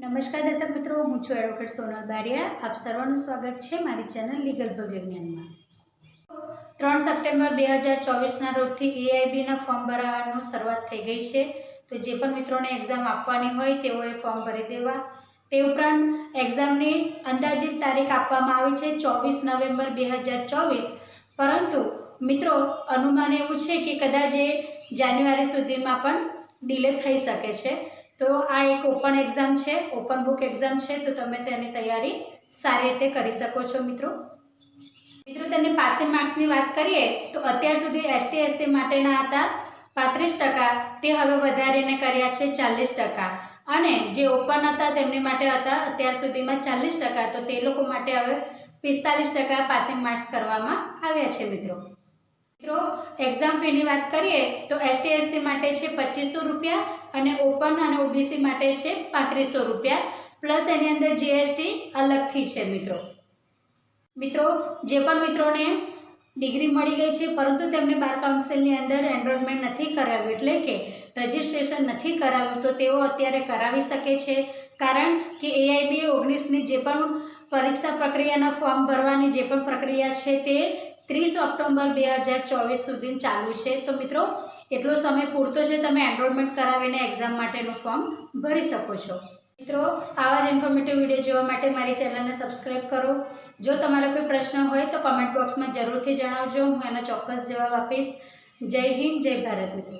નમસ્કાર દર્શક મિત્રો, હું છું એડવોકેટ સોનલ બારિયા. આપ સર્વનું સ્વાગત છે મારી ચેનલ લીગલ ભવિજ્ઞાનમાં ત્રણ સપ્ટેમ્બર બે હજાર ચોવીસના રોજથી એઆઈબીના ફોર્મ ભરવાનું શરૂઆત થઈ ગઈ છે. તો જે પણ મિત્રોને એક્ઝામ આપવાની હોય તેઓએ ફોર્મ ભરી દેવા. તે ઉપરાંત એક્ઝામની અંદાજિત તારીખ આપવામાં આવી છે ચોવીસ નવેમ્બર બે હજાર ચોવીસ. પરંતુ મિત્રો, અનુમાન એવું છે કે કદાચ એ જાન્યુઆરી સુધીમાં પણ ડિલે થઈ શકે છે. તો આ એક ઓપન એક્ઝામ છે ઓપન બુક એક્ઝામ છે, તો તમે તેની તૈયારી સારી રીતે કરી શકો છો, મિત્રો. મિત્રો, તેની પાસિંગ માર્ક્સની વાત કરીએ, તો અત્યાર સુધી એસટી એસસી માટેના હતા પાંત્રીસ ટકા, તે હવે વધારીને કર્યા છે ચાલીસ ટકા. અને જે ઓપન હતા તેમની માટે હતા અત્યાર સુધીમાં ચાલીસ ટકા, તો તે લોકો માટે હવે પિસ્તાલીસ ટકા પાસિંગ માર્ક્સ કરવામાં આવ્યા છે, મિત્રો. મિત્રો એક્ઝામ ફીની વાત કરીએ તો એસટી એસસી માટે છે પચીસો રૂપિયા અને ઓપન અને ઓબીસી માટે છે પાંત્રીસો રૂપિયા. પ્લસ એની અંદર જીએસટી અલગથી છે મિત્રો. મિત્રો, જે પણ મિત્રોને ડિગ્રી મળી ગઈ છે, પરંતુ તેમને બાર કાઉન્સિલની અંદર એનરોલમેન્ટ નથી કરાવ્યું, એટલે કે રજિસ્ટ્રેશન નથી કરાવ્યું, તો તેઓ અત્યારે કરાવી શકે છે. કારણ કે એઆઈબી ઓગણીસની જે પણ પરીક્ષા પ્રક્રિયાના ફોર્મ ભરવાની જે પણ પ્રક્રિયા છે તે ત્રીસ ઓક્ટોબર બે હજાર ચોવીસ સુધી ચાલુ છે. તો મિત્રો, એટલો સમય પૂરતો છે, તમે એનરોલમેન્ટ કરાવીને એક્ઝામ માટેનું ફોર્મ ભરી શકો છો. મિત્રો, આવા જ ઇન્ફોર્મેટિવ વીડિયો જોવા માટે મારી ચેનલને સબસ્ક્રાઈબ કરો. જો તમારા કોઈ પ્રશ્ન હોય તો કમેન્ટ બોક્સમાં જરૂરથી જણાવજો. હું એનો ચોક્કસ જવાબ આપીશ. જય હિન્દ, જય ભારત મિત્રો.